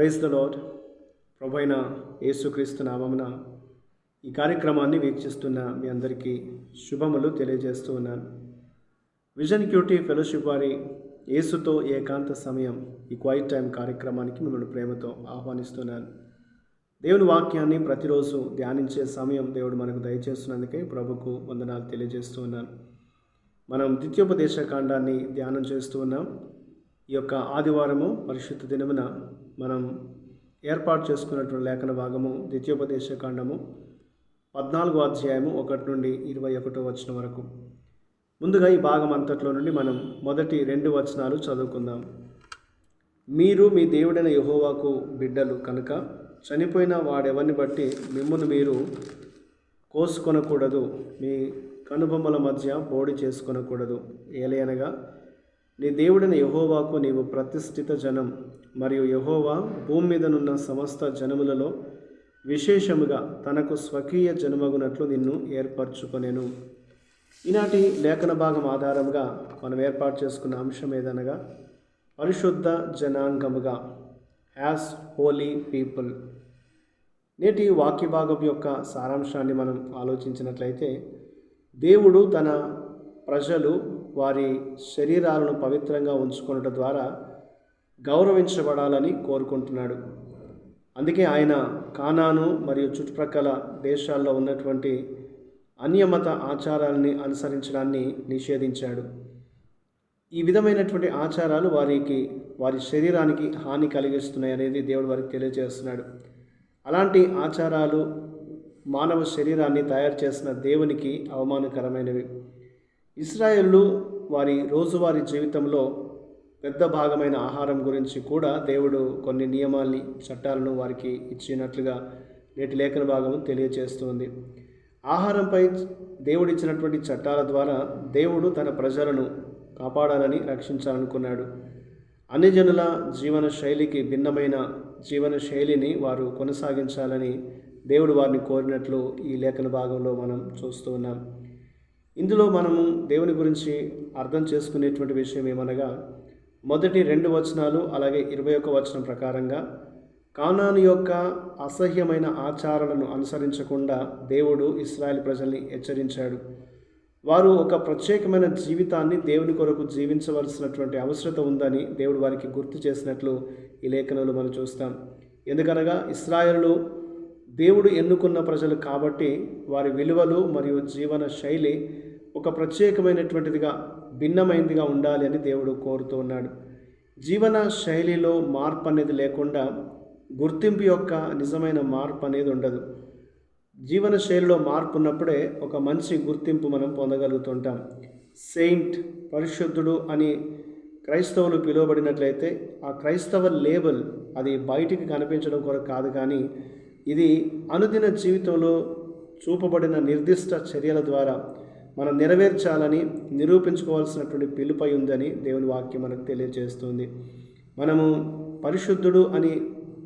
Praise the lord ప్రభైన యేసుక్రీస్తు నామమున ఈ కార్యక్రమాన్ని వీక్షిస్తున్న మీ అందరికీ శుభములు తెలియజేస్తూ ఉన్నాను. విజన్ క్యూటీ ఫెలోషిప్ వారి యేసుతో ఏకాంత సమయం ఈ క్వైట్ టైం కార్యక్రమానికి మిమ్మల్ని ప్రేమతో ఆహ్వానిస్తున్నాను. దేవుని వాక్యాన్ని ప్రతిరోజు ధ్యానించే సమయం దేవుడు మనకు దయచేస్తున్నందుకే ప్రభుకు వందనాలు తెలియజేస్తూ ఉన్నాను. మనం ద్వితీయోపదేశ కాండాన్ని ధ్యానం చేస్తూ ఉన్నాం. ఈ యొక్క ఆదివారము పరిశుద్ధ దినమున మనం ఏర్పాటు చేసుకున్నటువంటి లేఖన భాగము ద్వితీయోపదేశ కాండము పద్నాలుగో అధ్యాయము ఒకటి నుండి ఇరవై ఒకటో వచనం వరకు. ముందుగా ఈ భాగం అంతట్లో నుండి మనం మొదటి రెండు వచనాలు చదువుకుందాం. మీరు మీ దేవుడైన యహోవాకు బిడ్డలు కనుక చనిపోయిన వాడెవరిని బట్టి మిమ్మల్ని మీరు కోసుకొనకూడదు మీ కనుబొమ్మల మధ్య బోడి చేసుకొనకూడదు. ఏలయనగా నీ దేవుడిని యహోవాకు నీవు ప్రతిష్ఠిత జనం మరియు యహోవా భూమి మీదనున్న సమస్త జనములలో విశేషముగా తనకు స్వకీయ జనమగునట్లు నిన్ను ఏర్పరచుకొనేను. ఈనాటి లేఖన భాగం ఆధారంగా మనం ఏర్పాటు చేసుకున్న అంశం ఏదనగా పరిశుద్ధ జనాంగముగా యాజ్ హోలీ పీపుల్. నేటి వాక్య భాగం యొక్క సారాంశాన్ని మనం ఆలోచించినట్లయితే దేవుడు తన ప్రజలు వారి శరీరాలను పవిత్రంగా ఉంచుకొనడం ద్వారా గౌరవించబడాలని కోరుకుంటున్నాడు. అందుకే ఆయన కానాను మరియు చుట్టుప్రక్కల దేశాల్లో ఉన్నటువంటి అన్యమత ఆచారాలని అనుసరించడాన్ని నిషేధించాడు. ఈ విధమైనటువంటి ఆచారాలు వారికి వారి శరీరానికి హాని కలిగిస్తున్నాయి అనేది దేవుడు వారికి తెలియజేస్తున్నాడు. అలాంటి ఆచారాలు మానవ శరీరాన్ని తయారు చేసిన దేవునికి అవమానకరమైనవి. ఇస్రాయేళ్ళు వారి రోజువారీ జీవితంలో పెద్ద భాగమైన ఆహారం గురించి కూడా దేవుడు కొన్ని నియమాల్ని చట్టాలను వారికి ఇచ్చినట్లుగా నేటి లేఖన భాగం తెలియజేస్తుంది ఆహారంపై దేవుడిచ్చినటువంటి చట్టాల ద్వారా దేవుడు తన ప్రజలను కాపాడాలని రక్షించాలనుకున్నాడు. అన్ని జనుల జీవన శైలికి భిన్నమైన జీవన శైలిని వారు కొనసాగించాలని దేవుడు వారిని కోరినట్లు ఈ లేఖన భాగంలో మనం చూస్తూ ఉన్నాం. ఇందులో మనము దేవుని గురించి అర్థం చేసుకునేటువంటి విషయం ఏమనగా మొదటి రెండు వచనాలు అలాగే ఇరవై ఒక వచనం ప్రకారంగా కానాను యొక్క అసహ్యమైన ఆచారాలను అనుసరించకుండా దేవుడు ఇస్రాయల్ ప్రజల్ని హెచ్చరించాడు. వారు ఒక ప్రత్యేకమైన జీవితాన్ని దేవుని కొరకు జీవించవలసినటువంటి అవసరత ఉందని దేవుడు వారికి గుర్తు చేసినట్లు ఈ లేఖనంలో మనం చూస్తాం. ఎందుకనగా ఇస్రాయలు దేవుడు ఎన్నుకున్న ప్రజలు కాబట్టి వారి విలువలు మరియు జీవన శైలి ఒక ప్రత్యేకమైనటువంటిదిగా భిన్నమైనదిగా ఉండాలి అని దేవుడు కోరుతూ ఉన్నాడు. జీవన శైలిలో మార్పు అనేది లేకుండా గుర్తింపు యొక్క నిజమైన మార్పు అనేది ఉండదు. జీవన శైలిలో మార్పు ఉన్నప్పుడే ఒక మంచి గుర్తింపు మనం పొందగలుగుతుంటాం. సెయింట్ పరిశుద్ధుడు అని క్రైస్తవులు పిలువబడినట్లయితే ఆ క్రైస్తవ లేబుల్ అది బయటికి కనిపించడం కొరకు కాదు కానీ ఇది అనుదిన జీవితంలో చూపబడిన నిర్దిష్ట చర్యల ద్వారా మనం నెరవేర్చాలని నిరూపించుకోవాల్సినటువంటి పిలుపై ఉందని దేవుని వాక్యం మనకు తెలియజేస్తుంది. మనము పరిశుద్ధుడు అని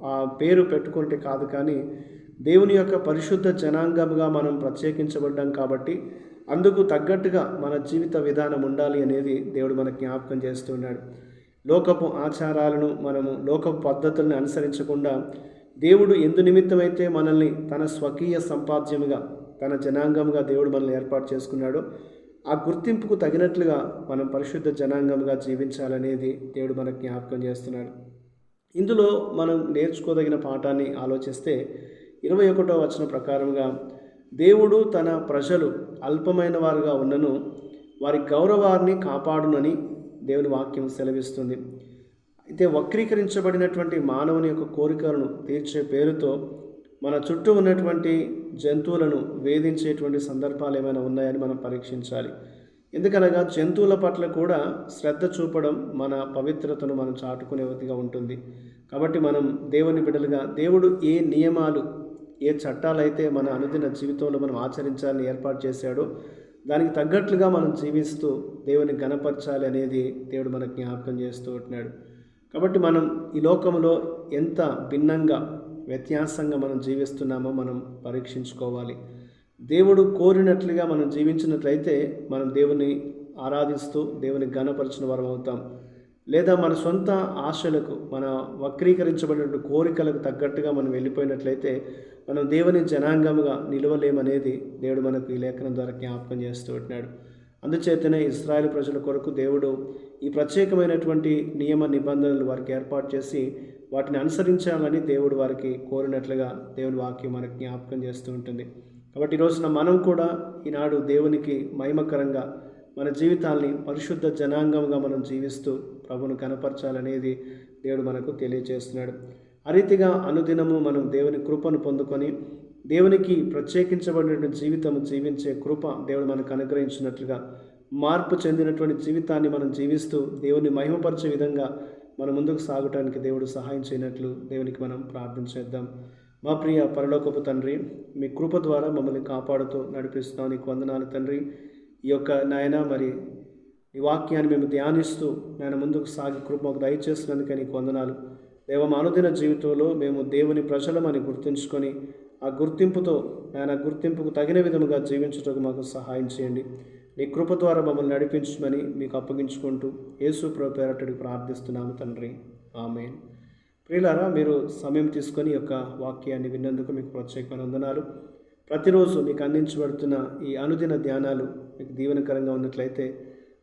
ఆ పేరు పెట్టుకుంటే కాదు కానీ దేవుని యొక్క పరిశుద్ధ జనాంగముగా మనం ప్రత్యేకించబడ్డాం కాబట్టి అందుకు తగ్గట్టుగా మన జీవిత విధానం ఉండాలి అనేది దేవుడు మనకు జ్ఞాపకం చేస్తున్నాడు. లోకపు ఆచారాలను మనము లోకపు పద్ధతులను అనుసరించకుండా దేవుడు ఎందు నిమిత్తమైతే మనల్ని తన స్వకీయ సంపాద్యముగా తన జనాంగంగా దేవుడు మనల్ని ఏర్పాటు చేసుకున్నాడో ఆ గుర్తింపుకు తగినట్లుగా మనం పరిశుద్ధ జనాంగంగా జీవించాలనేది దేవుడు మనకు జ్ఞాపకం చేస్తున్నాడు. ఇందులో మనం నేర్చుకోదగిన పాఠాన్ని ఆలోచిస్తే ఇరవై ఒకటో వచన ప్రకారంగా దేవుడు తన ప్రజలు అల్పమైన వారుగా ఉన్నను వారి గౌరవాన్ని కాపాడునని దేవుని వాక్యం సెలవిస్తుంది. అయితే వక్రీకరించబడినటువంటి మానవుని యొక్క కోరికలను తీర్చే పేరుతో మన చుట్టూ ఉన్నటువంటి జంతువులను వేధించేటువంటి సందర్భాలు ఏమైనా ఉన్నాయని మనం పరీక్షించాలి. ఎందుకనగా జంతువుల పట్ల కూడా శ్రద్ధ చూపడం మన పవిత్రతను మనం చాటుకునేదిగా ఉంటుంది. కాబట్టి మనం దేవుని బిడ్డలుగా దేవుడు ఏ నియమాలు ఏ చట్టాలైతే మన అనుదిన జీవితంలో మనం ఆచరించాలని ఏర్పాటు చేశాడో దానికి తగ్గట్లుగా మనం జీవిస్తూ దేవుని గణపరచాలి అనేది దేవుడు మనకు జ్ఞాపకం చేస్తూ ఉంటున్నాడు. కాబట్టి మనం ఈ లోకంలో ఎంత భిన్నంగా వ్యత్యాసంగా మనం జీవిస్తున్నామో మనం పరీక్షించుకోవాలి. దేవుడు కోరినట్లుగా మనం జీవించినట్లయితే మనం దేవుని ఆరాధిస్తూ దేవుని ఘనపరిచిన వరం అవుతాం. లేదా మన సొంత ఆశలకు మన వక్రీకరించబడిన కోరికలకు తగ్గట్టుగా మనం వెళ్ళిపోయినట్లయితే మనం దేవుని జనాంగముగా నిలవలేమనేది దేవుడు మనకు ఈ లేఖనం ద్వారా జ్ఞాపకం చేస్తూ ఉంటున్నాడు. అందుచేతనే ఇస్రాయేల్ ప్రజల కొరకు దేవుడు ఈ ప్రత్యేకమైనటువంటి నియమ నిబంధనలు వారికి ఏర్పాటు చేసి వాటిని అనుసరించాలని దేవుడు వారికి కోరినట్లుగా దేవుని వాక్యం మనకు జ్ఞాపకం చేస్తూ ఉంటుంది. కాబట్టి ఈ రోజున మనం కూడా ఈనాడు దేవునికి మహిమకరంగా మన జీవితాల్ని పరిశుద్ధ జనాంగంగా మనం జీవిస్తూ ప్రభును కనపరచాలనేది దేవుడు మనకు తెలియజేస్తున్నాడు ఆ రీతిగా అనుదినము మనం దేవుని కృపను పొందుకొని దేవునికి ప్రత్యేకించబడిన జీవితం జీవించే కృప దేవుడు మనకు అనుగ్రహించినట్లుగా మార్పు చెందినటువంటి జీవితాన్ని మనం జీవిస్తూ దేవుని మహిమపరిచే విధంగా మన ముందుకు సాగటానికి దేవుడు సహాయం చేయనట్లు దేవునికి మనం ప్రార్థన చేద్దాం. మా ప్రియ పరలోకపు తండ్రి మీ కృప ద్వారా మమ్మల్ని కాపాడుతూ నడిపిస్తున్నాం నీకు వందనాలు తండ్రి. ఈ యొక్క నాయన మరి ఈ వాక్యాన్ని మేము ధ్యానిస్తూ నేను ముందుకు సాగి కృప మాకు దయచేసినందుకే నీకు వందనాలు. దేవ అనుదిన జీవితంలో మేము దేవుని ప్రజలమని గుర్తుంచుకొని ఆ గుర్తింపుతో ఆయన గుర్తింపుకు తగిన విధముగా జీవించుటకు మాకు సహాయం చేయండి. నీ కృప ద్వారా మమ్మల్ని నడిపించమని మీకు అప్పగించుకుంటూ యేసు ప్రభు పేరటడికి ప్రార్థిస్తున్నాము తండ్రి. ఆమె ప్రియులారా మీరు సమయం తీసుకొని యొక్క వాక్యాన్ని విన్నందుకు మీకు ప్రత్యేకమైన వందనాలు. ప్రతిరోజు మీకు అందించబడుతున్న ఈ అనుదిన ధ్యానాలు మీకు దీవెనకరంగా ఉన్నట్లయితే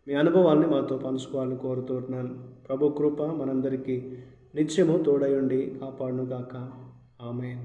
మీ అనుభవాల్ని మాతో పంచుకోవాలని కోరుతున్నాను ప్రభు కృప మనందరికీ నిత్యము తోడయుండి కాపాడునుగాక. ఆమె